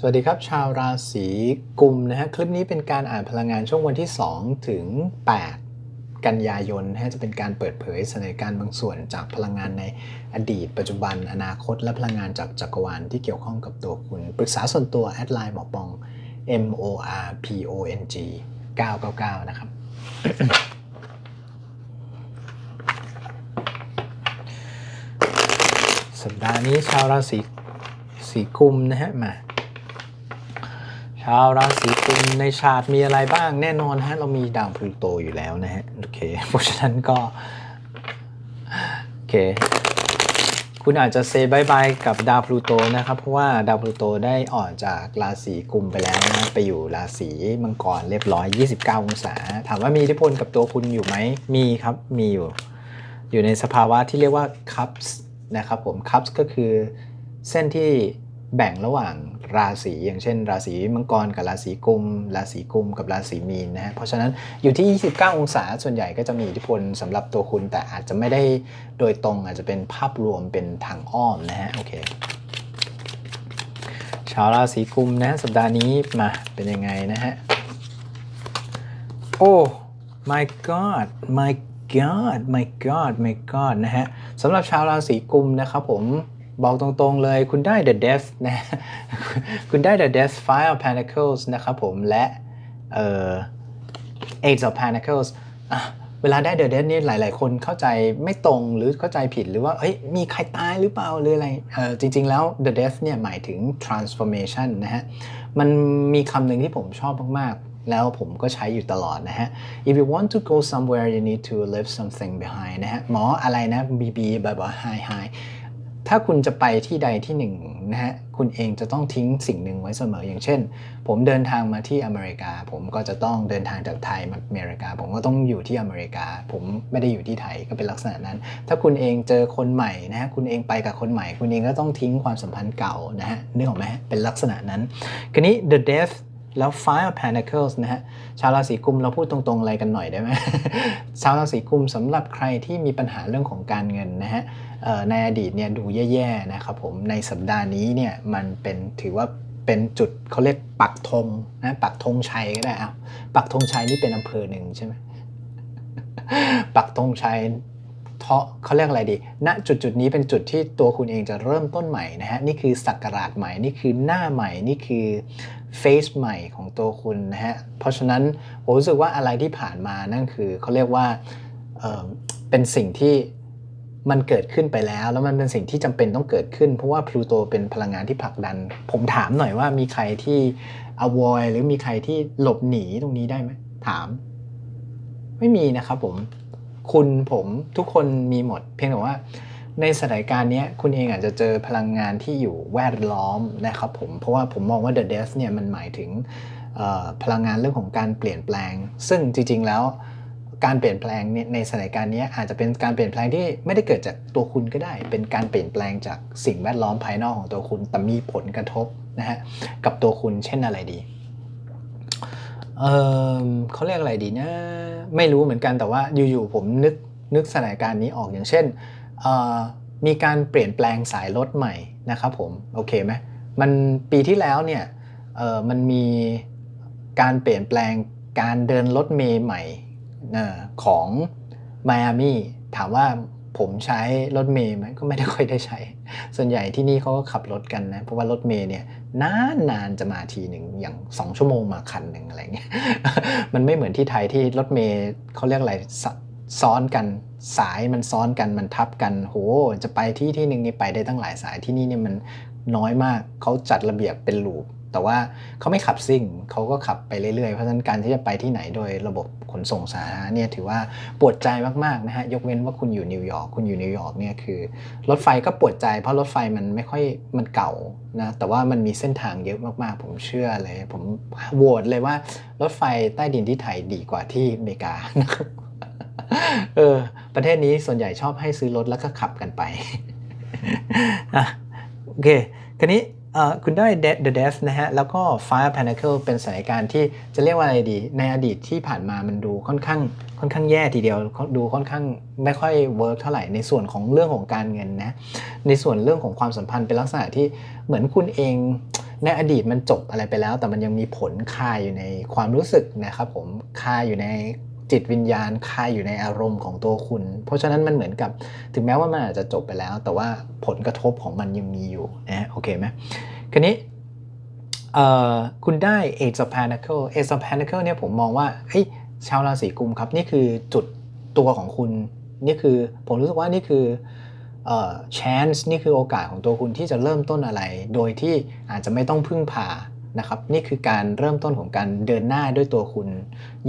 สวัสดีครับ ชาวราศีกุมนะฮะคลิปนี้เป็นการอ่านพลังงานช่วงวันที่ 2 ถึง 8 กันยายนนะฮะจะเป็นการเปิดเผยสถานการณ์บางส่วนจากพลังงานในอดีต ปัจจุบัน อนาคต และพลังงานจากจักรวาลที่เกี่ยวข้องกับตัวคุณ ปรึกษาส่วนตัวแอดไลน์หมอปอง M O R P O N G 999 นะครับ สัปดาห์นี้ชาวราศีสีกุมนะฮะมา ชาวราศีกุมในชาติมีอะไรบ้างแน่นอนฮะเรามีดาวพลูโตอยู่แล้วนะฮะโอเคเพราะฉะนั้นก็โอเคคุณอาจจะเซบายบายกับดาวพลูโตนะครับเพราะว่าดาวพลูโตได้อ่อนจากราศีกุมไปแล้วนะไปอยู่ราศีมังกรเรียบร้อย 29 องศา ถามว่ามีอิทธิพลกับตัวคุณอยู่ไหมมีครับมีอยู่ อยู่ในสภาวะที่เรียกว่า cups นะครับผม cups ก็คือเส้นที่แบ่งระหว่าง ราศีอย่างเช่น ราศีมังกรกับราศีกุม ราศีกุมกับราศีมีนนะฮะเพราะฉะนั้นอยู่ที่ 29 องศาส่วนใหญ่ก็จะมีอิทธิพลสำหรับตัวคุณ แต่อาจจะไม่ได้โดยตรงอาจจะเป็นภาพรวมเป็นทางอ้อมนะฮะโอเคชาวราศีกุมนะสัปดาห์นี้มาเป็นยังไงนะฮะโอ้ my god my god my god my god นะฮะสำหรับชาวราศีกุมนะครับผม บอกตรงๆเลยคุณได้ the death นะ คุณได้ the death five of pentacles นะครับผมและเอ่อ eight of pentacles เวลาได้ the death นี่หลายๆ คนเข้าใจไม่ตรงหรือเข้าใจผิดหรือว่าเฮ้ยมีใครตายหรือเปล่าหรืออะไรเออจริงๆแล้ว the death เนี่ยหมายถึง transformation นะฮะ มันมีคำหนึ่งที่ผมชอบมากๆแล้วผมก็ใช้อยู่ตลอดนะฮะ if you want to go somewhere you need to leave something behind นะฮะ หมออะไรนะ BB แบบว่า hi hi ถ้าคุณจะไปที่ใดที่หนึ่งนะฮะคุณเองจะต้องทิ้งสิ่งหนึ่งไว้เสมอ อย่างเช่น ผมเดินทางมาที่อเมริกา ผมก็จะต้องเดินทางจากไทยมาอเมริกา ผมก็ต้องอยู่ที่อเมริกา ผมไม่ได้อยู่ที่ไทยก็เป็นลักษณะนั้น ถ้าคุณเองเจอคนใหม่นะฮะคุณเองไปกับคนใหม่ คุณเองก็ต้องทิ้งความสัมพันธ์เก่านะฮะนึกออกไหมเป็นลักษณะนั้นคราวนี้ the death แล้ว five of pentacles นะฮะ ชาวราศีกุมเราพูดตรงๆอะไรกันหน่อยได้ไหม ชาวราศีกุมสำหรับใครที่มีปัญหาเรื่องของการเงินนะฮะ ในอดีตเนี่ยดูแย่ๆนะครับผมในสัปดาห์นี้เนี่ยมันเป็นถือว่าเป็นจุดเขาเรียกปักธงนะปักธงชัยก็ได้เอาปักธงชัยนี่เป็นอำเภอหนึ่งใช่ไหมปักธงชัยเทาะเขาเรียกอะไรดีณจุดจุดนี้เป็นจุดที่ตัวคุณเองจะเริ่มต้นใหม่นะฮะ นี่คือสักราชใหม่ นี่คือหน้าใหม่ นี่คือเฟซใหม่ของตัวคุณนะฮะ เพราะฉะนั้นผมรู้สึกว่าอะไรที่ผ่านมานั่นคือเขาเรียกว่าเเป็นสิ่งที่ มันเกิดขึ้นไปแล้ว แล้วมันเป็นสิ่งที่จำเป็นต้องเกิดขึ้น เพราะว่าพลูโตเป็นพลังงานที่ผลักดัน ผมถามหน่อยว่ามีใครที่ avoid หรือมีใครที่หลบหนีตรงนี้ได้ไหมถาม ไม่มีนะครับผม คุณผมทุกคนมีหมด เพียงแต่ว่า ในสถานการณ์นี้คุณเองอาจจะเจอพลังงานที่อยู่แวดล้อมนะครับผมเพราะว่าผมมองว่า the death เนี่ยมันหมายถึงพลังงานเรื่องของการเปลี่ยนแปลง ซึ่งจริง ๆ แล้ว การเปลี่ยนแปลงเนี่ยในสถานการณ์นี้อาจจะเป็นการเปลี่ยนแปลงที่ไม่ได้เกิดจากตัวคุณก็ได้ เป็นการเปลี่ยนแปลงจากสิ่งแวดล้อมภายนอกของตัวคุณ แต่มีผลกระทบนะฮะกับตัวคุณเช่นอะไรดีเออเขาเรียกอะไรดีนะไม่รู้เหมือนกันแต่ว่าอยู่ๆผมนึกนึกสถานการณ์นี้ออกอย่างเช่นมีการเปลี่ยนแปลงสายรถใหม่นะครับผมโอเคไหมมันปีที่แล้วเนี่ยมันมีการเปลี่ยนแปลงการเดินรถเมย์ใหม่ ของไมอามี่ถามว่าผมใช้รถเมย์ไหมก็ไม่ได้ค่อยได้ใช้ ส่วนใหญ่ที่นี่เขาก็ขับรถกันนะ เพราะว่ารถเมย์เนี่ยนานนานจะมาทีหนึ่งอย่าง 2 ชั่วโมงมาคันหนึ่งอะไรเงี้ยมันไม่เหมือนที่ไทยที่รถเมย์เขาเรียกอะไรซซ้อนกันสายมันซ้อนกันมันทับกันโหจะไปที่ที่หนึ่งนี่ไปได้ตั้งหลายสายที่นี่เนี่ยมันน้อยมากเขาจัดระเบียบเป็นลูป แต่ว่าเขาไม่ขับซิ่งเขาก็ขับไปเรื่อยๆ เพราะฉะนั้นการที่จะไปที่ไหนโดยระบบขนส่งสาธารณะเนี่ยถือว่าปวดใจมากๆนะฮะยกเว้นว่าคุณอยู่นิวยอร์กคุณอยู่นิวยอร์กเนี่ยคือรถไฟก็ปวดใจ เพราะรถไฟมันไม่ค่อยมันเก่านะแต่ว่ามันมีเส้นทางเยอะมากๆ ผมเชื่อเลย ผมโหวตเลยว่ารถไฟใต้ดินที่ไทยดีกว่าที่อเมริกานะครับเออประเทศนี้ส่วนใหญ่ชอบให้ซื้อรถแล้วก็ขับกันไปอะโอเค ครนี้ คุณได้ The Death นะฮะ แล้วก็ Fire Pentacle เป็นสถานการณ์ที่จะเรียกว่าอะไรดี ในอดีตที่ผ่านมามันดูค่อนข้างค่อนข้างแย่ทีเดียว ดูค่อนข้างไม่ค่อยเวิร์กเท่าไหร่ในส่วนของเรื่องของการเงินนะ ในส่วนเรื่องของความสัมพันธ์เป็นลักษณะที่เหมือนคุณเองในอดีตมันจบอะไรไปแล้ว แต่มันยังมีผลคาอยู่ในความรู้สึกนะครับผมคาอยู่ใน จิตวิญญาณคายอยู่ในอารมณ์ของตัวคุณ เพราะฉะนั้นมันเหมือนกับถึงแม้ว่ามันอาจจะจบไปแล้ว แต่ว่าผลกระทบของมันยังมีอยู่นะฮะโอเคไหมคราวนี้คุณได้ Ace of Pentacle Ace of Pentacle เนี่ยผมมองว่าเฮ้ยชาวราศีกุมครับ นี่คือจุดตัวของคุณ นี่คือผมรู้สึกว่านี่คือเอ่อ chance นี่คือโอกาสของตัวคุณที่จะเริ่มต้นอะไร โดยที่อาจจะไม่ต้องพึ่งพา นะครับนี่คือการเริ่มต้นของการเดินหน้าด้วยตัวคุณ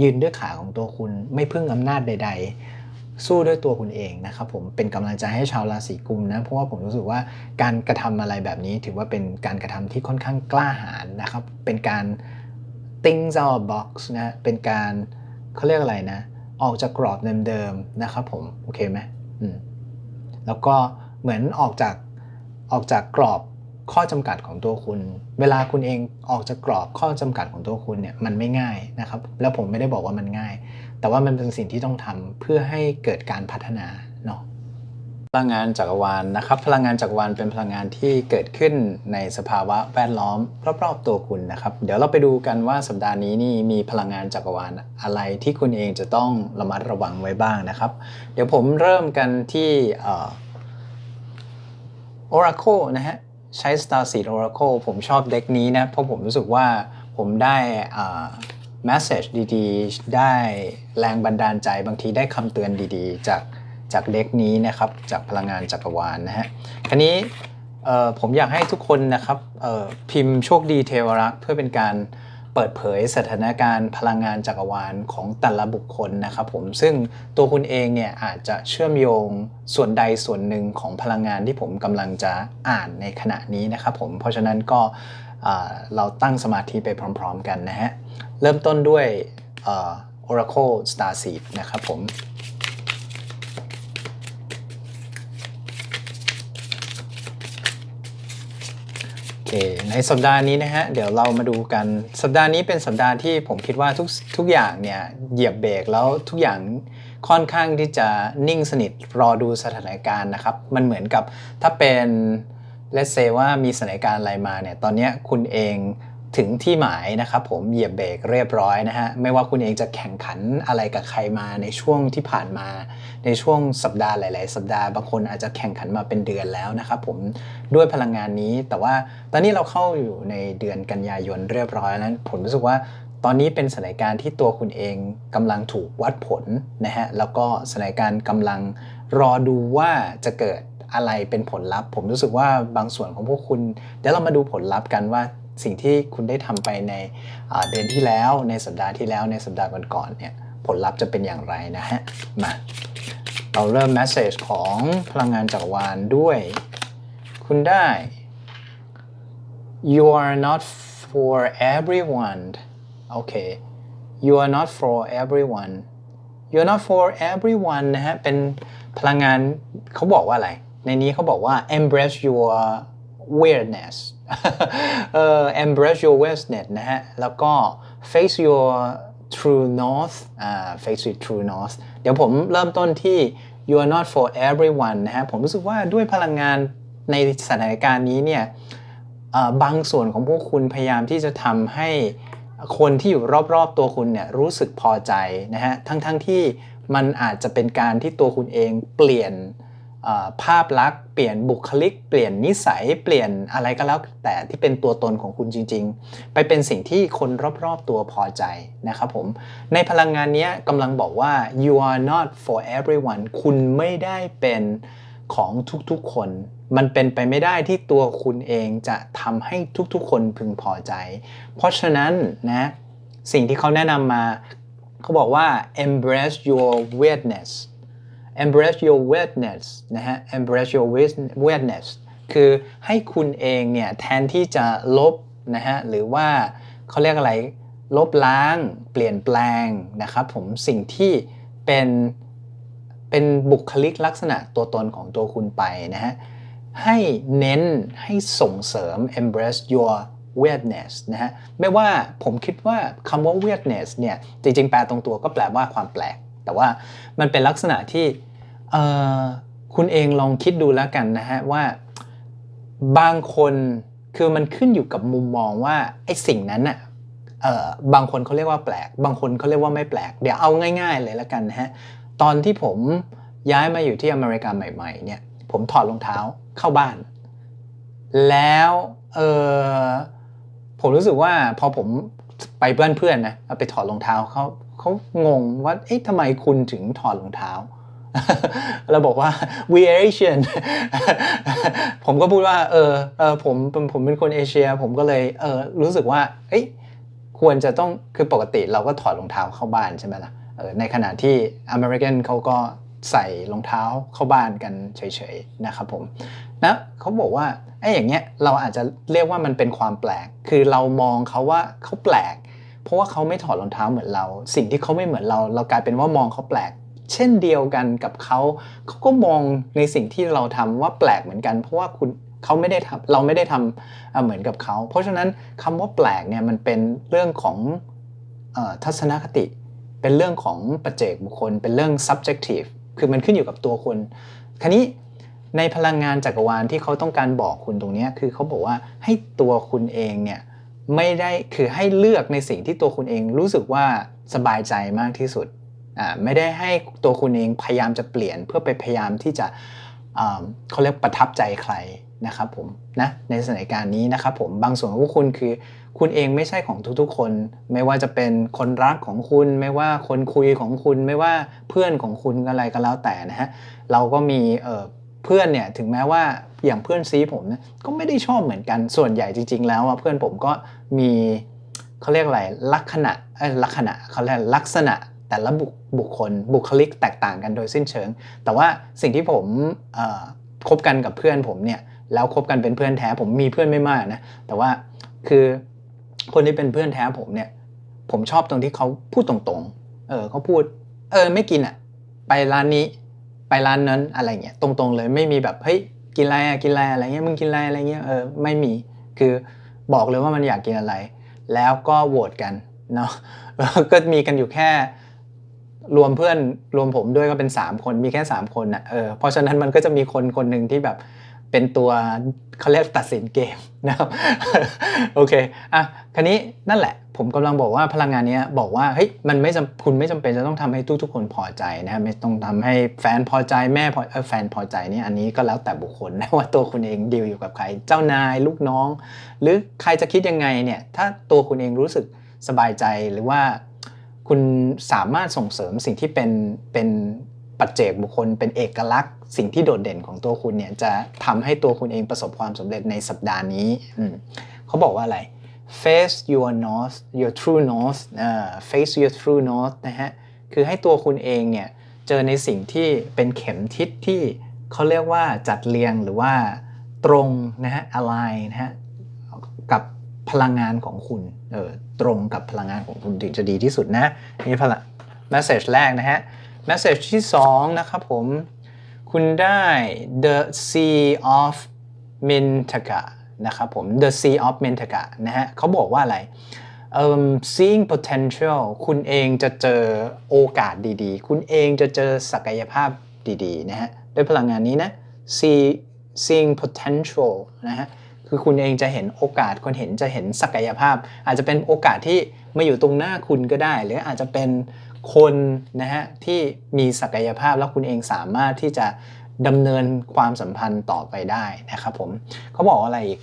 ยืนด้วยขาของตัวคุณไม่พึ่งอำนาจใด ๆ สู้ด้วยตัวคุณเองนะครับผมเป็นกำลังใจให้ชาวราศีกุมนะเพราะว่าผมรู้สึกว่าการกระทำอะไรแบบนี้ ถือว่าเป็นการกระทำที่ค่อนข้างกล้าหาญนะครับเป็นการ think out of box นะเป็นการเขาเรียกอะไรนะ ออกจากกรอบเดิมๆนะครับผมโอเคไหมอืมแล้วก็เหมือนออกจากออกจากกรอบ ข้อจำกัดของตัวคุณ เวลาคุณเองออกจากกรอบข้อจำกัดของตัวคุณเนี่ยมันไม่ง่ายนะครับแล้วผมไม่ได้บอกว่ามันง่าย แต่ว่ามันเป็นสิ่งที่ต้องทำเพื่อให้เกิดการพัฒนาเนาะพลังงานจักรวาลนะครับพลังงานจักรวาลเป็นพลังงานที่เกิดขึ้นในสภาวะแวดล้อมรอบๆตัวคุณนะครับ เดี๋ยวเราไปดูกันว่าสัปดาห์นี้นี่มีพลังงานจักรวาลอะไรที่คุณเองจะต้องระมัดระวังไว้บ้างนะครับ เดี๋ยวผมเริ่มกันที่ออ Oracle นะฮะ ใช้ Star Seed Oracle ผมชอบเด็กนี้นะ เพราะผมรู้สึกว่าผมได้ message ดีๆ ได้แรงบันดาลใจบางทีได้คำเตือนดีๆ จากจากเด็กนี้นะครับ จากพลังงานจักรวาลนะฮะคราวนี้ผมอยากให้ทุกคนนะครับพิมพ์โชคดีเทวรักษ์เพื่อเป็นการ เปิดเผยสถานการณ์พลังงานจักรวาลของแต่ละบุคคลนะครับผมซึ่งตัวคุณเองเนี่ยอาจจะเชื่อมโยงส่วนใดส่วนหนึ่งของพลังงานที่ผมกำลังจะอ่านในขณะนี้นะครับผมเพราะฉะนั้นก็เราตั้งสมาธิไปพร้อม ๆ กันนะฮะ เริ่มต้นด้วยออ Oracle Star Seed นะครับผม เค ในสัปดาห์นี้นะฮะ เดี๋ยวเรามาดูกัน สัปดาห์นี้เป็นสัปดาห์ที่ผมคิดว่าทุกทุกอย่างเนี่ยเหยียบเบรกแล้วทุกอย่างค่อนข้างที่จะนิ่งสนิทรอดูสถานการณ์นะครับ มันเหมือนกับถ้าเป็นและเซว่ามีสถานการณ์อะไรมาเนี่ย ตอนนี้คุณเอง ถึงที่หมายนะครับผมเหยียบเบรกเรียบร้อยนะฮะไม่ว่าคุณเองจะแข่งขันอะไรกับใครมาในช่วงที่ผ่านมา ในช่วงสัปดาห์หลาย ๆ สัปดาห์บางคนอาจจะแข่งขันมาเป็นเดือนแล้วนะครับผมด้วยพลังงานนี้ แต่ว่าตอนนี้เราเข้าอยู่ในเดือนกันยายนเรียบร้อยแล้วผมรู้สึกว่าตอนนี้เป็นสถานการณ์ที่ตัวคุณเองกำลังถูกวัดผลนะฮะแล้วก็สถานการณ์กำลังรอดูว่าจะเกิดอะไรเป็นผลลัพธ์ ผมรู้สึกว่าบางส่วนของพวกคุณ เดี๋ยวเรามาดูผลลัพธ์กันว่า สิ่งที่คุณได้ทำไปในเดือนที่แล้ว ในสัปดาห์ที่แล้วในสัปดาห์ก่อนๆเนี่ยผลลัพธ์จะเป็นอย่างไรนะฮะ มา เราเริ่ม message ของพลังงานจักรวาลด้วย คุณได้ you are not for everyone โอเค you are not for everyone you are not for everyone นะฮะ เป็นพลังงานเขาบอกว่าอะไร ในนี้เขาบอกว่า embrace your weirdness เอ่อ embrace your weirdness นะฮะ แล้วก็ face your true north อ่า face your true north เดี๋ยวผมเริ่มต้นที่ you are not for everyone นะฮะ ผมรู้สึกว่าด้วยพลังงานในสถานการณ์นี้เนี่ยบางส่วนของพวกคุณพยายามที่จะทำให้คนที่อยู่รอบๆตัวคุณเนี่ยรู้สึกพอใจนะฮะ ทั้งๆทที่มันอาจจะเป็นการที่ตัวคุณเองเปลี่ยน ภาพลักษณ์เปลี่ยนบุคลิก เปลี่ยนนิสัย เปลี่ยนอะไรก็แล้ว แต่ที่เป็นตัวตนของคุณจริง ๆ ไปเป็นสิ่งที่คนรอบๆตัวพอใจนะครับผมในพลังงานนี้กำลังบอกว่า you are not for everyone คุณไม่ได้เป็นของทุกๆคน มันเป็นไปไม่ได้ที่ตัวคุณเองจะทำให้ทุกๆ คนพึงพอใจ เพราะฉะนั้นนะสิ่งที่เขาแนะนำมาเขาบอกว่า embrace your weirdness embrace your weirdness นะฮะ embrace your weirdness คือให้คุณเองเนี่ยแทนที่จะลบนะฮะหรือว่าเขาเรียกอะไรลบล้างเปลี่ยนแปลงนะครับผมสิ่งที่เป็นเป็นบุคลิกลักษณะตัวตนของตัวคุณไปนะฮะให้เน้นให้ส่งเสริม embrace your weirdness นะฮะไม่ว่าผมคิดว่าคำว่า weirdness เนี่ยจริงๆ แปลตรงตัวก็แปลว่าความแปลก แต่ว่ามันเป็นลักษณะที่ คุณเองลองคิดดูแล้วกันนะฮะว่าบางคนคือมันขึ้นอยู่กับมุมมองว่าไอ้สิ่งนั้นน่ะเอ่อบางคนเขาเรียกว่าแปลก บางคนเขาเรียกว่าไม่แปลก เดี๋ยวเอาง่าย ๆ เลยละกันนะฮะตอนที่ผมย้ายมาอยู่ที่อเมริกาใหม่ๆเนี่ยผมถอดรองเท้าเข้าบ้าน แล้วเออผมรู้สึกว่าพอผมไปเพื่อนๆนะเอาไปถอดรองเท้าเขาเขางงว่าเอ๊ะทำไมคุณถึงถอดรองเท้า เราบอกว่า we Asian ผมก็พูดว่าเออเออผมผมเป็นคนเอเชีย ผมก็เลยเออรู้สึกว่าเอ้ยควรจะต้องคือปกติเราก็ถอดรองเท้าเข้าบ้านใช่ไหมล่ะออในขณะที่อเมริกันเขาก็ใส่รองเท้าเข้าบ้านกันเฉยๆนะครับผมนะเขาบอกว่าไอ้อย่างเงี้ยเราอาจจะเรียกว่ามันเป็นความแปลก คือเรามองเขาว่าเขาแปลก เพราะว่าเขาไม่ถอดรองเท้าเหมือนเรา สิ่งที่เขาไม่เหมือนเรา เรากลายเป็นว่ามองเขาแปลก เช่นเดียวกันกับเขาเขาก็มองในสิ่งที่เราทำว่าแปลกเหมือนกัน เพราะว่าคุณเขาไม่ได้ทำเราไม่ได้ทำเเหมือนกับเขา เพราะฉะนั้นคำว่าแปลกเนี่ยมันเป็นเรื่องของอทัศนคติ เป็นเรื่องของปัจเจกบุคคล เป็นเรื่อง subjective คือมันขึ้นอยู่กับตัวคุณคราวนี้ในพลังงานจักรวาลที่เขาต้องการบอกคุณตรงนี้คือเขาบอกว่าให้ตัวคุณเองเนี่ยไม่ได้คือให้เลือกในสิ่งที่ตัวคุณเองรู้สึกว่าสบายใจมากที่สุด ไม่ได้ให้ตัวคุณเองพยายามจะเปลี่ยนเพื่อไปพยายามที่จะเขาเรียกประทับใจใครนะครับผมนะในสถานการณ์นี้นะครับผมบางส่วนของคุณคือ คุณเองไม่ใช่ของทุกๆคน ไม่ว่าจะเป็นคนรักของคุณ ไม่ว่าคนคุยของคุณ ไม่ว่าเพื่อนของคุณอะไรก็แล้วแต่นะฮะเราก็มีเพื่อนเนี่ยถึงแม้ว่าอย่างเพื่อนซีผมนี่ยก็ไม่ได้ชอบเหมือนกันส่วนใหญ่จริง ๆ แล้วเพื่อนผมก็มีเขาเรียกอะไรลักษณะลักษณะเขาเรียกลักษณะ แต่ละบุคบคคลบุคลิกแตกต่างกันโดยสิ้นเชิง แต่ว่าสิ่งที่ผมคบกันกับเพื่อนผมเนี่ยแล้วคบกันเป็นเพื่อนแท้ผมมีเพื่อนไม่มากนะแต่ว่าคือคนที่เป็นเพื่อนแท้ผมเนี่ย ผมชอบตรงที่เขาพูดตรงๆ เออเขาพูด เออไม่กินอะ ไปร้านนี้ไปร้านนั้นอะไรเงี้ยตรงๆเลยไม่มีแบบเฮ้ยกินอะไรอะกินอะไรอะไรเงี้ยมึงกินอะไรอะไรเงี้ยเออไม่มีคือบอกเลยว่ามันอยากกินอะไร แล้วก็โหวตกันเนาะก็มีกันอยู่แค่ รวมเพื่อนรวมผมด้วยก็เป็น 3 คนมีแค่ 3 คนนะ่ะเออเพราะฉะนั้นมันก็จะมีคนคนหนึ่งที่แบบเป็นตัวเขาเรียกตัดสินเกมนะครับโอเคอะคันนี้นั่นแหละ ผมกำลังบอกว่าพลังงานนี้บอกว่าเฮ้ยมันไม่จำคุณไม่จำเป็นจะต้องทำให้ทุกๆคนพอใจนะไม่ต้องทำให้แฟนพอใจแม่พอแฟนพอใจนี่อันนี้ก็แล้วแต่บุคคลนะว่าตัวคุณเองดีลอยู่กับใคร เจ้านายลูกน้อง หรือใครจะคิดยังไงเนี่ยถ้าตัวคุณเองรู้สึกสบายใจหรือว่า คุณสามารถส่งเสริมสิ่งที่เป็นเป็นปัจเจกบุคคล เป็นเอกลักษณ์ สิ่งที่โดดเด่นของตัวคุณเนี่ยจะทำให้ตัวคุณเองประสบความสำเร็จในสัปดาห์นี้เขาบอกว่าอะไร face your north your true north face your true north นะฮะคือให้ตัวคุณเองเนี่ยเจอในสิ่งที่เป็นเข็มทิศที่เขาเรียกว่าจัดเรียงหรือว่าตรงนะฮะ align นะฮะกับพลังงานของคุณเออ ตรงกับพลังงานของคุณถึงจะดีที่สุดนะนี่พลัง message แรกนะฮะ message ที่ 2 นะครับผม คุณได้ the sea of Mintaka นะครับผม the sea of Mintaka นะฮะเขาบอกว่าอะไรเอิ่ม seeing potential คุณเองจะเจอโอกาสดีๆ คุณเองจะเจอศักยภาพดีๆ นะฮะ ด้วยพลังงานนี้นะ see seeing potential นะฮะ คือคุณเองจะเห็นโอกาสคนเห็นจะเห็นศักยภาพ อาจจะเป็นโอกาสที่มาอยู่ตรงหน้าคุณก็ได้ หรืออาจจะเป็นคนนะฮะที่มีศักยภาพแล้วคุณเองสามารถที่จะดำเนินความสัมพันธ์ต่อไปได้นะครับผมเขาบอกอะไรอีก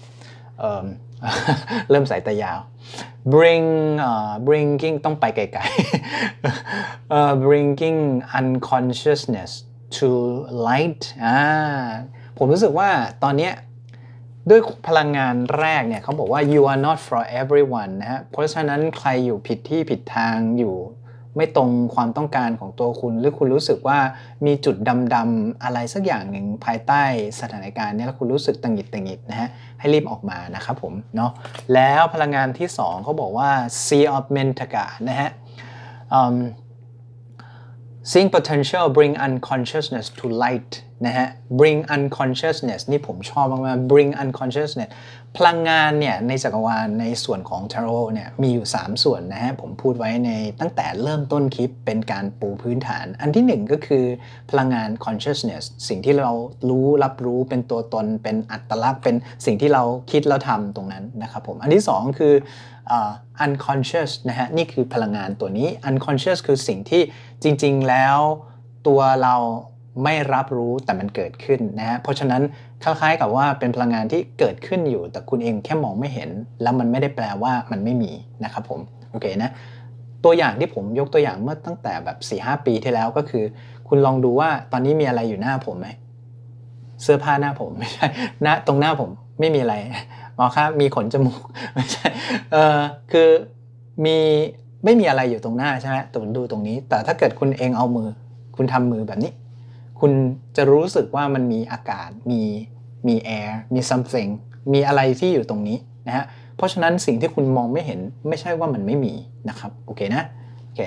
เเริ่มสายตายาว bring uh, bringing ต้องไปไกลๆเอ่อ bringing unconsciousness to light อ่าผมรู้สึกว่าตอนเนี้ย ด้วยพลังงานแรกเนี่ยเขาบอกว่า you are not for everyone นะฮะ เพราะฉะนั้นใครอยู่ผิดที่ผิดทางอยู่ไม่ตรงความต้องการของตัวคุณ หรือคุณรู้สึกว่ามีจุดดำๆอะไรสักอย่างหนึ่งภายใต้สถานการณ์นี้แล้วคุณรู้สึกตังหิดตังหิดนะฮะ ให้รีบออกมานะครับผมเนาะแล้วพลังงานที่2เขาบอกว่า sea of mentaka นะฮะ Seeing potential bring unconsciousness to light นะฮะ bring unconsciousness นี่ผมชอบมากๆ bring unconsciousness พลังงานเนี่ยในจักรวาลในส่วนของ tarot เนี่ยมีอยู่ 3 ส่วนนะฮะ ผมพูดไว้ในตั้งแต่เริ่มต้นคลิปเป็นการปูพื้นฐาน อันที่ 1 ก็คือพลังงาน consciousness สิ่งที่เรารู้รับรู้เป็นตัวตนเป็นอัตลักษณ์ เป็นสิ่งที่เราคิดแล้วทำตรงนั้นนะครับผม อันที่ 2 คือ unconscious นะฮะนี่คือพลังงานตัวนี้ unconscious คือสิ่งที่จริง ๆ แล้วตัวเราไม่รับรู้แต่มันเกิดขึ้นนะฮะเพราะฉะนั้นคล้ายๆกับว่าเป็นพลังงานที่เกิดขึ้นอยู่ แต่คุณเองแค่มองไม่เห็น แล้วมันไม่ได้แปลว่ามันไม่มีนะครับผมโอเคนะตัวอย่างที่ผมยกตัวอย่างเมื่อตั้งแต่แบบ4ีหปีที่แล้วก็คือ คุณลองดูว่าตอนนี้มีอะไรอยู่หน้าผมไหมเสื้อผ้าหน้าผมไม่ใช่หน้าตรงหน้าผมไม่มีอะไร หมอครับมีขนจมูกไม่ใช่เออคือมีไม่มีอะไรอยู่ตรงหน้าใช่ไหมตรงดูตรงนี้ แต่ถ้าเกิดคุณเองเอามือ คุณทำมือแบบนี้ คุณจะรู้สึกว่ามันมีอากาศมีมีแอร์มี something มีอะไรที่อยู่ตรงนี้นะฮะเพราะฉะนั้นสิ่งที่คุณมองไม่เห็นไม่ใช่ว่ามันไม่มีนะครับโอเคนะโอเค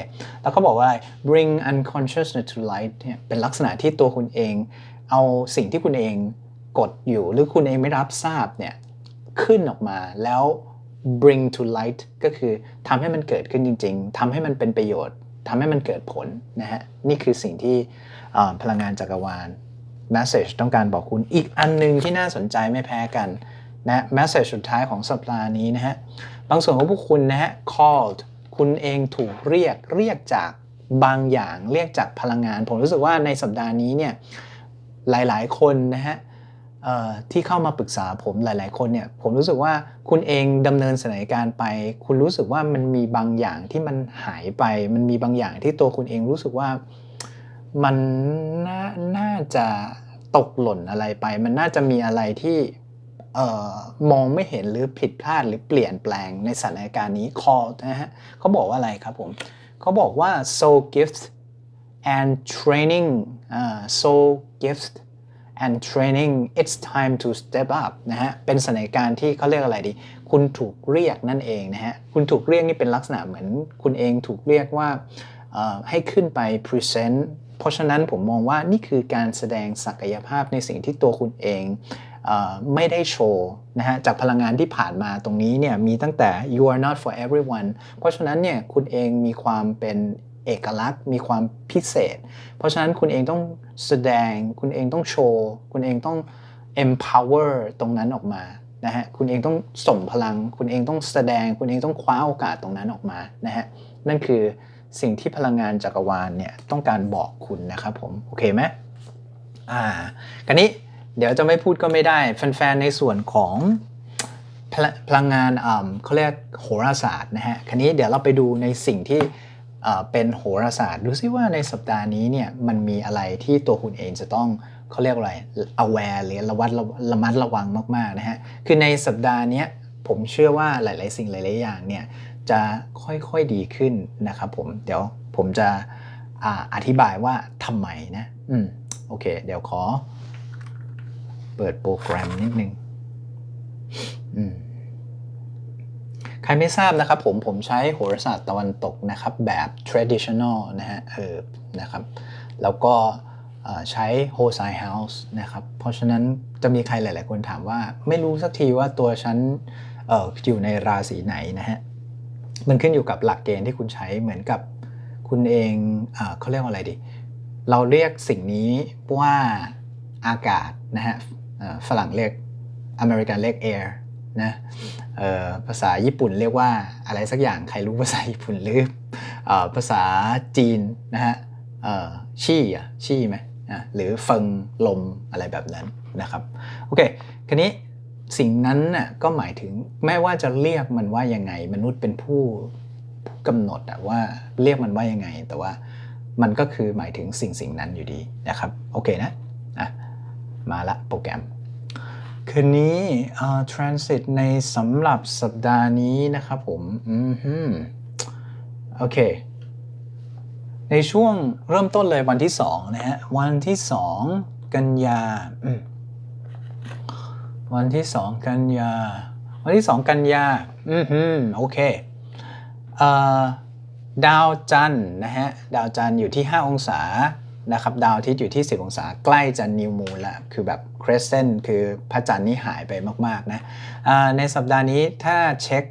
แล้วก็บอกว่า bring unconsciousness to light เนี่ยเป็นลักษณะที่ตัวคุณเอง เอาสิ่งที่คุณเองกดอยู่หรือคุณเองไม่รับทราบเนี่ย ขึ้นออกมาแล้ว bring to light ก็คือทำให้มันเกิดขึ้นจริง ๆทำให้มันเป็นประโยชน์ทำให้มันเกิดผลนะฮะนี่คือสิ่งที่พลังงานจักรวาล message ต้องการบอกคุณอีกอันหนึงที่น่าสนใจไม่แพ้กันนะ message สุดท้ายของสัปดาห์นี้นะฮะ บางส่วนของพวกคุณนะฮะ called คุณเองถูกเรียกเรียกจากบางอย่างเรียกจากพลังงาน ผมรู้สึกว่าในสัปดาห์นี้เนี่ยหลายๆ คนนะฮะ ที่เข้ามาปรึกษาผมหลาย ๆ คนเนี่ยผมรู้สึกว่าคุณเองดำเนินสถานการณ์ไป คุณรู้สึกว่ามันมีบางอย่างที่มันหายไป มันมีบางอย่างที่ตัวคุณเองรู้สึกว่ามันนน่าจะตกหล่นอะไรไป มันน่าจะมีอะไรที่อมองไม่เห็นหรือผิดพลาดหรือเปลี่ยนแปลงในสถานการณ์นี้ call นะฮะเขาบอกว่าอะไรครับผมเขาบอกว่า soul gift and training uh, soul gift and training it's time to step up นะฮะ เป็นสถานการณ์ที่เขาเรียกอะไรดี คุณถูกเรียกนั่นเองนะฮะ คุณถูกเรียกนี่เป็นลักษณะเหมือน คุณเองถูกเรียกว่าให้ขึ้นไป present เพราะฉะนั้นผมมองว่านี่คือการแสดงศักยภาพในสิ่งที่ตัวคุณเองไม่ได้โชว์นะฮะจากพลังงานที่ผ่านมาตรงนี้เนี่ยมีตั้งแต่ you are not for everyone เพราะฉะนั้นเนี่ยคุณเองมีความเป็น เอกลักษณ์ มีความพิเศษ เพราะฉะนั้นคุณเองต้องแสดง คุณเองต้องโชว์ คุณเองต้อง empower ตรงนั้นออกมานะฮะคุณเองต้องส่งพลัง คุณเองต้องแสดง คุณเองต้องคว้าโอกาสตรงนั้นออกมานะฮะนั่นคือสิ่งที่พลังงานจักรวาลเนี่ยต้องการบอกคุณนะครับผมโอเคไหมอ่ากันนี้เดี๋ยวจะไม่พูดก็ไม่ได้ แฟนๆในส่วนของพลพลังงานเขาเรียกโหราศาสตร์นะฮะคันนี้เดี๋ยวเราไปดูในสิ่งที่ เป็นโหราศาสตร์ ดูซิว่าในสัปดาห์นี้เนี่ยมันมีอะไรที่ตัวคุณเองจะต้องเขาเรียกอะไร aware หรือระวัดระมัดระวังมากๆนะฮะ คือในสัปดาห์นี้ผมเชื่อว่าหลาย ๆ สิ่งหลาย ๆ อย่างเนี่ยจะค่อย ๆ ดีขึ้นนะครับผม เดี๋ยวผมจะออธิบายว่าทำไมนะ อืม โอเค เดี๋ยวขอ เปิดโปรแกรมนิดนึง อืม ครไม่ทราบนะครับผมผมใช้โหราศาสตร์ตะวันตกนะครับแบบ traditional นะฮะเออนะครับแล้วก็ใช้ h o s i House นะครับเพราะฉะนั้นจะมีใครหลาย ๆ คนถามว่าไม่รู้สักทีว่าตัวฉันอออยู่ในราศีไหนนะฮะมันขึ้นอยู่กับหลักเกณฑ์ที่คุณใช้เหมือนกับคุณเองเอเขาเรียกว่าอะไรดี เราเรียกสิ่งนี้ว่าอากาศนะฮะฝรั่งเรียกอเมริกันเรียก air นะภาษาญี่ปุ่นเรียกว่าอะไรสักอย่างใครรู้ภาษาญี่ปุ่นหรืออภาษาจีนนะฮะชี่อะชี่ไหมหรือเฟิงลมอะไรแบบนั้นนะครับโอเคคันนี้สิ่งนั้นน่ะก็หมายถึงแม้ว่าจะเรียกมันว่ายังไง มนุษย์เป็นผู้กำหนดอะว่าเรียกมันว่ายังไง แต่ว่ามันก็คือหมายถึงสิ่งสิ่งนั้นอยู่ดีนะครับโอเคนะอะมาละโปรแกรม คืนนี้ uh, transit ในสำหรับสัปดาห์นี้นะครับผม อืมฮึโอเค ในช่วงเริ่มต้นเลยวันที่2นะฮะ วันที่ 2 กันยา วันที่ 2 กันยา วันที่ 2 กันยา อืมฮึโอเคเอ่อดาวจันนะฮะ ดาวจันอยู่ที่ 5 องศา นะครับดาวอาทิตย์อยู่ที่ 10 องศาใกล้จะนิวมูนล้วคือแบบครสเซนคือพระจันทร์นี่หายไปมากๆนะในสัปดาห์นี้ถ้าเช็ค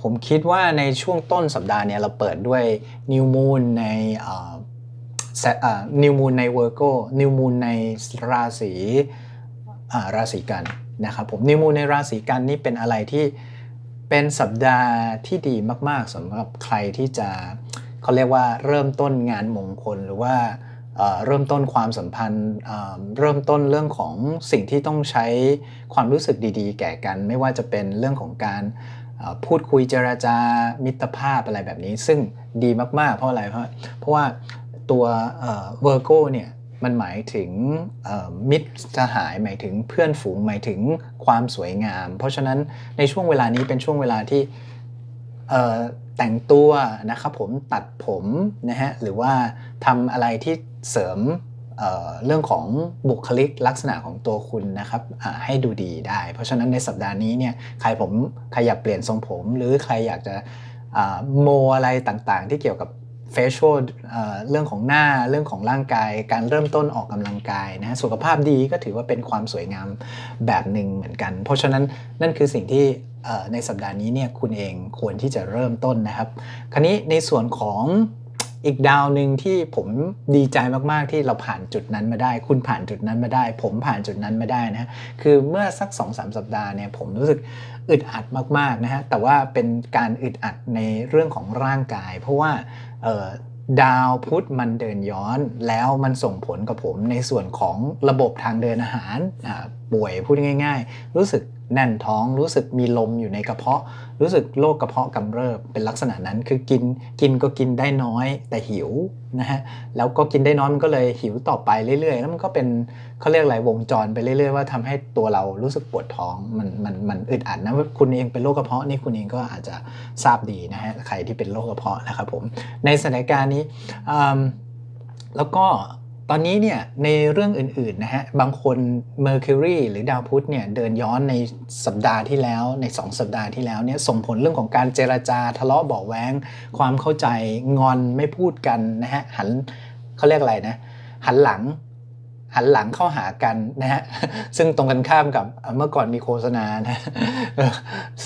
ผมคิดว่าในช่วงต้นสัปดาห์เนี่ยเราเปิดด้วยนิวมูนในนิวมูนในเวอร์โกนิวมูนในราศีอ่าราศีกันนะครับผมนิวมูนในราศีกันนี่เป็นอะไรที่เป็นสัปดาห์ที่ดีมาก ๆสำหรับใครที่จะเขาเรียกว่าเริ่มต้นงานมงคลหรือว่า เริ่มต้นความสัมพันธ์ เริ่มต้นเรื่องของสิ่งที่ต้องใช้ความรู้สึกดีๆ แก่กัน ไม่ว่าจะเป็นเรื่องของการพูดคุยเจราจามิตรภาพอะไรแบบนี้ ซึ่งดีมากๆ เพราะอะไรเพราะเพราะว่าตัวเวอร์โกเนี่ยมันหมายถึงมิตรสหายหมายถึงเพื่อนฝูงหมายถึงความสวยงาม เพราะฉะนั้นในช่วงเวลานี้เป็นช่วงเวลาที่ แต่งตัวนะครับผมตัดผมนะฮะหรือว่าทำอะไรที่เสริมเเรื่องของบุคลิกลักษณะของตัวคุณนะครับให้ดูดีได้ เพราะฉะนั้นในสัปดาห์นี้เนี่ยใครผมใครอยากเปลี่ยนทรงผม หรือใครอยากจะโมอะไรต่างๆ ที่เกี่ยวกับ facial เอ่อเรื่องของหน้าเรื่องของร่างกาย การเริ่มต้นออกกำลังกายนะสุขภาพดีก็ถือว่าเป็นความสวยงามแบบหนึ่งเหมือนกัน เพราะฉะนั้นนั่นคือสิ่งที่ในสัปดาห์นี้เนี่ยคุณเองควรที่จะเริ่มต้นนะครับ คราวนี้ในส่วนของอีกดาวหนึ่งที่ผมดีใจมากๆที่เราผ่านจุดนั้นมาได้ คุณผ่านจุดนั้นมาได้ ผมผ่านจุดนั้นมาได้นะคือเมื่อสัก2อสสัปดาห์เนี่ยผมรู้สึกอึดอัดมากๆนะฮะแต่ว่าเป็นการอึดอัดในเรื่องของร่างกาย เพราะว่า ดาวพุธมันเดินย้อนแล้วมันส่งผลกับผมในส่วนของระบบทางเดินอาหารป่วยพูดง่าย ๆ รู้สึกแน่นท้องรู้สึกมีลมอยู่ในกระเพาะ รู้สึกโรคกระเพาะกำเริบเป็นลักษณะนั้นคือกินกินก็กินได้น้อยแต่หิวนะฮะแล้วก็กินได้น้อยมันก็เลยหิวต่อไปเรื่อยๆ แล้วมันก็เป็นเขาเรียกอะไรวงจรไปเรื่อยๆว่าทำให้ตัวเรารู้สึกปวดท้องมันมันมันอึดอัดนะคุณเองเป็นโรคกระเพาะนี่คุณเองก็อาจจะทราบดีนะฮะใครที่เป็นโรคกระเพาะนะครับผมในสถานการณ์นี้แล้วก็ ตอนนี้เนี่ยในเรื่องอื่นๆนะฮะบางคน Mercury หรือดาวพุธเนี่ยเดินย้อนในสัปดาห์ที่แล้วใน 2 สัปดาห์ที่แล้วเนี่ยส่งผลเรื่องของการเจรจาทะเลาะเบาแว้งความเข้าใจงอนไม่พูดกันนะฮะหันเขาเรียกอะไรนะหันหลังหันหลังเข้าหากันนะฮะ ซึ่งตรงกันข้ามกับเมื่อก่อนมีโฆษณานะ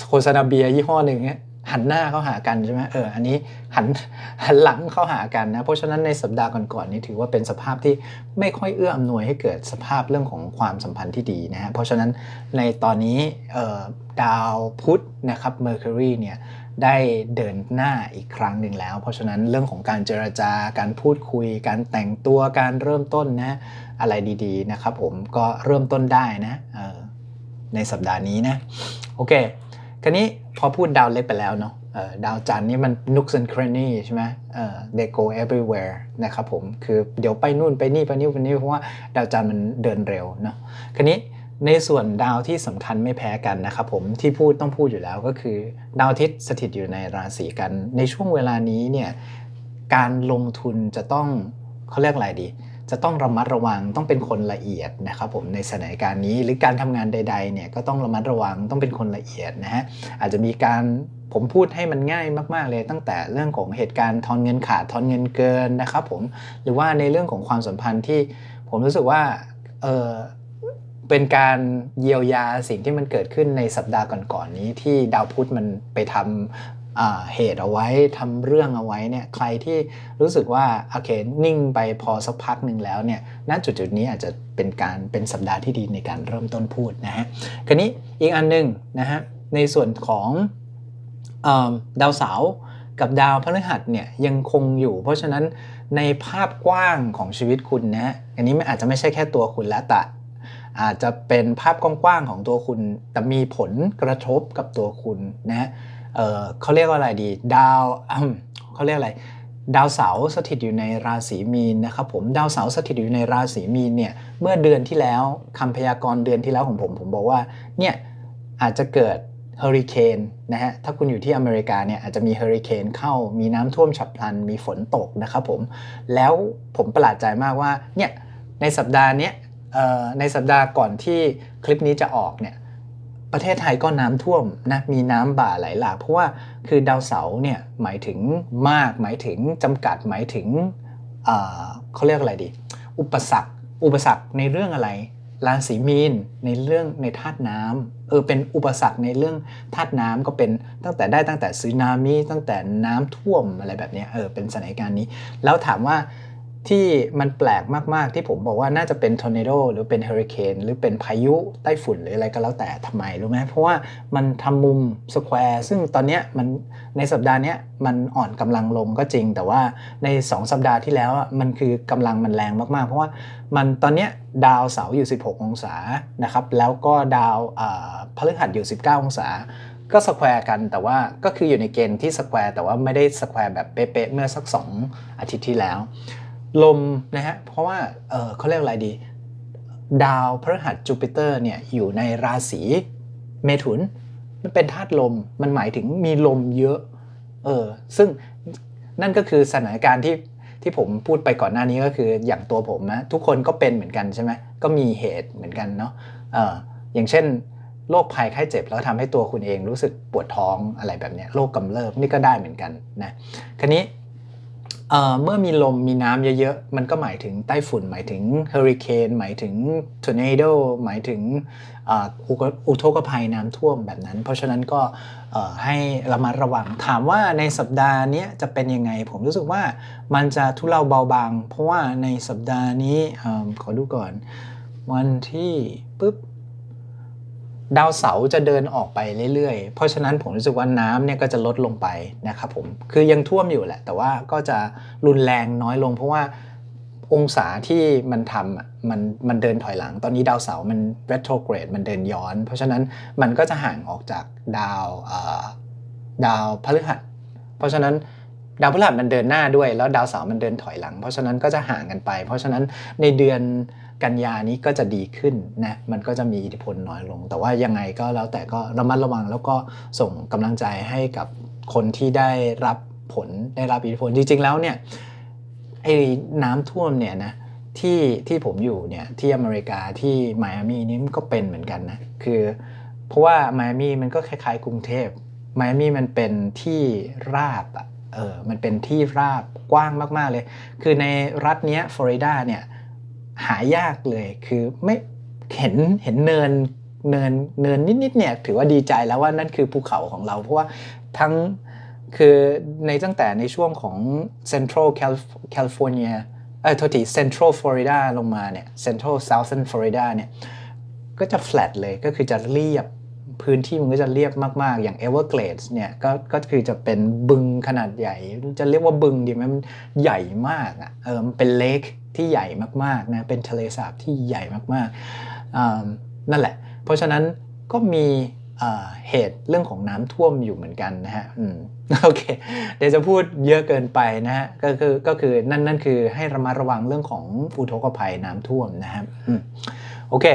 โฆษณาเบียร์ยี่ห้อหนึ่งเนี่ย หันหน้าเข้าหากันใช่ไหมเอออันนี้หันหันหลังเข้าหากันนะเพราะฉะนั้นในสัปดาห์ก่อนๆนี้ถือว่าเป็นสภาพที่ไม่ค่อยเอื้ออำนวยให้เกิดสภาพเรื่องของความสัมพันธ์ที่ดีนะฮะเพราะฉะนั้นในตอนนี้ดาวพุธนะครับ Mercury เนี่ยได้เดินหน้าอีกครั้งหนึ่งแล้ว เพราะฉะนั้นเรื่องของการเจรจาการพูดคุย การแต่งตัวการเริ่มต้นนะอะไรดีๆนะครับผมก็เริ่มต้นได้นะในสัปดาห์นี้นะโอเค คราวนี้พอพูดดาวเล็กไปแล้วเนาะดาวจันนี่มัน nooks and cranny ใช่ไหมเออ they go everywhere นะครับผมคือเดี๋ยวไปนู่นไปนี่ไปนี่ไปนี่เพราะว่าดาวจันมันเดินเร็วเนาะคราวนี้ในส่วนดาวที่สำคัญไม่แพ้กันนะครับผมที่พูดต้องพูดอยู่แล้วก็คือ ดาวอาทิตย์สถิตอยู่ในราศีกัน ในช่วงเวลานี้เนี่ยการลงทุนจะต้องเขาเรียกอะไรดี จะต้องระมัดระวังต้องเป็นคนละเอียดนะครับผมในสถานการณ์นี้หรือการทำงานใดๆเนี่ยก็ต้องระมัดระวังต้องเป็นคนละเอียดนะฮะอาจจะมีการผมพูดให้มันง่ายมากๆเลยตั้งแต่เรื่องของเหตุการณ์ทอนเงินขาดทอนเงินเกินนะครับผมหรือว่าในเรื่องของความสัมพันธ์ที่ผมรู้สึกว่าเออเป็นการเยียวยาสิ่งที่มันเกิดขึ้นในสัปดาห์ก่อนๆนี้ที่ดาวพุธมันไปทำอ่า เหตุเอาไว้ทำเรื่องเอาไว้เนี่ยใครที่รู้สึกว่าโอเคนิ่งไปพอสักพักหนึ่งแล้วเนี่ยณจุดจุดนี้อาจจะเป็นการเป็นสัปดาห์ที่ดีในการเริ่มต้นพูดนะฮะคราวนี้อีกอันหนึงนะฮะในส่วนของอดาวเสาร์กับดาวพฤหัสเนี่ยยังคงอยู่ เพราะฉะนั้นในภาพกว้างของชีวิตคุณนะฮะอันนี้มันอาจจะไม่ใช่แค่ตัวคุณแล้วแต่อาจจะเป็นภาพกว้างๆของตัวคุณ แต่มีผลกระทบกับตัวคุณนะฮะ เออเขาเรียกว่าอะไรดี ดาวเขาเรียกอะไร ดาวเสาร์สถิตอยู่ในราศีมีนนะครับผมดาวเสาร์สถิตอยู่ในราศีมีนเนี่ยเมื่อเดือนที่แล้วคำพยากรณ์เดือนที่แล้วของผม ผมบอกว่าเนี่ยอาจจะเกิดเฮอริเคนนะฮะ ถ้าคุณอยู่ที่อเมริกาเนี่ยอาจจะมีเฮอริเคนเข้า มีน้ำท่วมฉับพลัน มีฝนตกนะครับผม แล้วผมประหลาดใจมากว่าเนี่ยในสัปดาห์นี้ในสัปดาห์ก่อนที่คลิปนี้จะออกเนี่ย ประเทศไทยก็น้ำท่วมนะมีน้ำบ่าไหลหลากเพราะว่าคือดาวเสาร์เนี่ยหมายถึงมาก หมายถึงจำกัดหมายถึงเขาเรียกอะไรดี อุปสรรค อุปสรรคในเรื่องอะไรราศีมีนในเรื่องในธาตุน้ำเออเป็นอุปสรรคในเรื่องธาตุน้ำก็เป็นตั้งแต่ได้ตั้งแต่ซึนามิตั้งแต่น้ำท่วมอะไรแบบเนี้ยเออเป็นสถานการณ์นี้ แล้วถามว่า ที่มันแปลกมากๆ ที่ผมบอกว่าน่าจะเป็นทอร์เนโดหรือเป็นเฮอริเคนหรือเป็นพายุไต้ฝุ่นหรืออะไรก็แล้วแต่ทำไมรู้ไหมเพราะว่ามันทำมุมสแควร์ซึ่งตอนเนี้ยมันในสัปดาห์นี้มันอ่อนกำลังลงก็จริง แต่ว่าใน 2 สัปดาห์ที่แล้วมันคือกำลังมันแรงมากๆ เพราะว่ามันตอนเนี้ยดาวเสาอยู่ 16 องศานะครับแล้วก็ดาวพฤหัสอยู่ 19 องศาก็สแควร์กันแต่ว่าก็คืออยู่ในเกณฑ์ที่สแควร์แต่ว่าไม่ได้สแควร์แบบเป๊ะๆเมื่อสัก 2 อาทิตย์ที่แล้ว ลมนะฮะเพราะว่าเออเขาเรียกอะไรดี ดาวพฤหัสจูปิเตอร์เนี่ยอยู่ในราศีเมถุน มันเป็นธาตุลมมันหมายถึงมีลมเยอะเออซึ่งนั่นก็คือสถานการณ์ที่ที่ผมพูดไปก่อนหน้านี้ก็คืออย่างตัวผมนะทุกคนก็เป็นเหมือนกันใช่ไหมก็มีเหตุเหมือนกันเนาะเอออย่างเช่นโรคภัยไข้เจ็บแล้วทำให้ตัวคุณเองรู้สึกปวดท้องอะไรแบบนี้โรคกำเริบนี่ก็ได้เหมือนกันนะคราวนี้ เอ่อเมื่อมีลมมีน้ำเยอะๆ มันก็หมายถึงไต้ฝุ่น หมายถึงเฮอริเคนหมายถึงทอร์เนโดหมายถึงอุกอุทกภัยน้ำท่วมแบบนั้น เพราะฉะนั้นก็ให้ระมัดระวัง ถามว่าในสัปดาห์นี้จะเป็นยังไง ผมรู้สึกว่ามันจะทุเลาเบาบาง เพราะว่าในสัปดาห์นี้ขอดูก่อน วันที่ปุ๊บ ดาวเสาร์จะเดินออกไปเรื่อยๆ เพราะฉะนั้นผมรู้สึกว่าน้ำเนี่ยก็จะลดลงไปนะครับผม คือยังท่วมอยู่แหละ แต่ว่าก็จะรุนแรงน้อยลง เพราะว่าองศาที่มันทำมันมันเดินถอยหลัง ตอนนี้ดาวเสาร์มัน retrograde มันเดินย้อน เพราะฉะนั้นมันก็จะห่างออกจากดาวดาวพฤหัส เพราะฉะนั้นดาวพฤหัสมันเดินหน้าด้วย แล้วดาวเสาร์มันเดินถอยหลัง เพราะฉะนั้นก็จะห่างกันไป เพราะฉะนั้นในเดือน กันยานี้ก็จะดีขึ้นนะ มันก็จะมีอิทธิพลน้อยลง แต่ว่ายังไงก็แล้วแต่ก็ระมัดระวังแล้วก็ส่งกำลังใจให้กับคนที่ได้รับผลได้รับอิทธิพลจริง ๆ แล้วเนี่ยไอ้น้ำท่วมเนี่ยนะที่ที่ผมอยู่เนี่ยที่อเมริกาที่ไมอามีนี่มันก็เป็นเหมือนกันนะคือเพราะว่าไมอามีมันก็คล้ายๆ กรุงเทพไมอามีมันเป็นที่ราบอะเออมันเป็นที่ราบกว้างมากๆเลย คือในรัฐเนี้ยฟลอริดาเนี่ย หายากเลยคือไม่เห็นเห็นเนินเนินเนินนิดๆเนี่ยถือว่าดีใจแล้วว่านั่นคือภูเขาของเรา เพราะว่าทั้งคือในตั้งแต่ในช่วงของ Central Cal- California เออโทษที Central Florida ลงมาเนี่ย Central Southern Florida เนี่ยก็จะ flat เลยก็คือจะเรียบพื้นที่มันก็จะเรียบมากๆ อย่าง Everglades เนี่ยก็ก็คือจะเป็นบึงขนาดใหญ่ จะเรียกว่าบึงดีไหมมันใหญ่มากอะเออมันเป็นเลค ที่ใหญ่มากๆนะเป็นทะเลสาบที่ใหญ่มากๆนั่นแหละ เพราะฉะนั้นก็มีเหตุเรื่องของน้ำท่วมอยู่เหมือนกันนะฮะโอเค เดี๋ยวจะพูดเยอะเกินไปนะฮะก็คือก็คือนั่นนั่นคือให้ระมัดระวังเรื่องของอุทกภัยน้ำท่วมนะฮะโอเค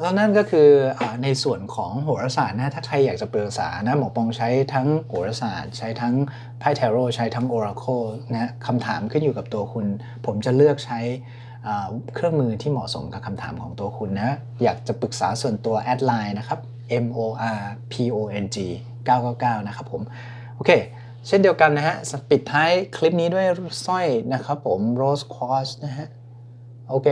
แล้วนั่นก็คือในส่วนของโหราศาสตร์นะถ้าใครอยากจะปรึกษานะหมอปองใช้ทั้งโหราศาสตร์ ใช้ทั้งไพ่เทโรใช้ทั้ง Oracle นะคำถามขึ้นอยู่กับตัวคุณ ผมจะเลือกใช้เครื่องมือที่เหมาะสมกับคำถามของตัวคุณนะอยากจะปรึกษาส่วนตัวแอดไลน์นะครับ M O R P O N G 999 นะครับผมโอเค เช่นเดียวกันนะฮะปิดท้ายคลิปนี้ด้วยสร้อยนะครับผม Rose Quartz นะฮะโอเค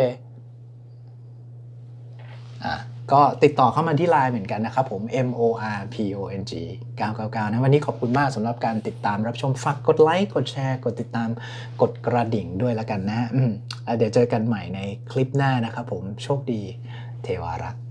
อะก็ติดต่อเข้ามาที่ไลน์เหมือนกันนะครับผม M O R P O N G 999นะวันนี้ขอบคุณมากสำหรับการติดตามรับชมฝากกดไลค์กดแชร์กดติดตามกดกระดิ่งด้วยแล้วกันนะ อืมเดี๋ยวเจอกันใหม่ในคลิปหน้านะครับผมโชคดีเทวารักษ์